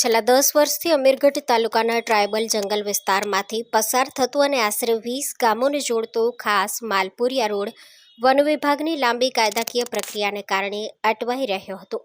છેલ્લા દસ વર્ષથી અમીરગઢ તાલુકાના ટ્રાયબલ જંગલ વિસ્તારમાંથી પસાર થતું અને આશરે વીસ ગામોને જોડતો ખાસ માલપુરિયા રોડ વન વિભાગની લાંબી કાયદાકીય પ્રક્રિયાને કારણે અટવાઈ રહ્યો હતો.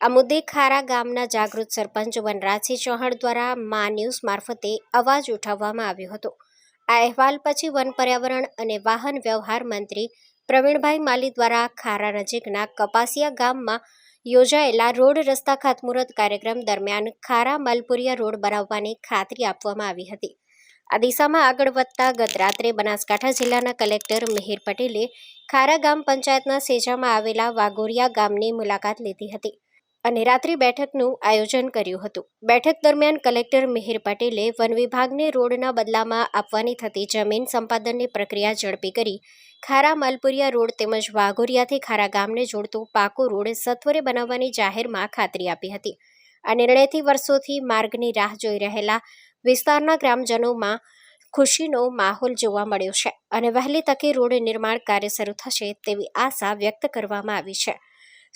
આ મુદ્દે ખારા ગામના જાગૃત સરપંચ વનરાજસિંહ ચૌહાણ દ્વારા મા ન્યૂઝ મારફતે અવાજ ઉઠાવવામાં આવ્યો હતો. આ અહેવાલ પછી વન પર્યાવરણ અને વાહન વ્યવહાર મંત્રી પ્રવીણભાઈ માલી દ્વારા ખારા નજીકના કપાસિયા ગામમાં યોજાયેલા રોડ રસ્તા ખાતમુહૂર્ત કાર્યક્રમ દરમિયાન ખારા માલપુરિયા રોડ બનાવવાની ખાતરી આપવામાં આવી હતી. આ દિશામાં આગળ વધતા ગત રાત્રે બનાસકાંઠા જિલ્લાના કલેક્ટર મિહિર પટેલે ખારા ગામ પંચાયતના સેજામાં આવેલા વાઘોરિયા ગામની મુલાકાત લીધી હતી. અને રાત્રિ બેઠકનું આયોજન કર્યું હતું. બેઠક દરમિયાન કલેક્ટર મિહિર પટેલે વન વિભાગને રોડના બદલામાં આપવાની થતી જમીન સંપાદનની પ્રક્રિયા ઝડપી કરી. ખારા માલપુરિયા રોડ તેમજ વાઘોરિયાથી ખારા ગામને જોડતો પાકો રોડ સત્વરે બનાવવાની જાહેરમાં ખાતરી આપી હતી આ નિર્ણયથી વર્ષોથી માર્ગની રાહ જોઈ રહેલા વિસ્તારના ગ્રામજનોમાં ખુશીનો માહોલ જોવા મળ્યો છે અને વહેલી તકે રોડ નિર્માણ કાર્ય શરૂ થશે તેવી આશા વ્યક્ત કરવામાં આવી છે.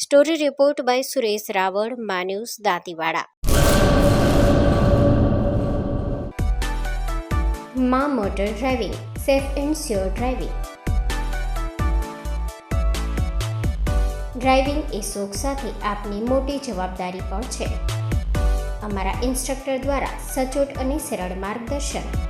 Story report by Suresh Raval માન્યુસ Dantiwada મા motor driving safe and sure driving driving એ શોખ સાથે આપની મોટી જવાબદારી પણ છે. અમારા ઇન્સ્ટ્રક્ટર દ્વારા સચોટ અને સરળ માર્ગદર્શન.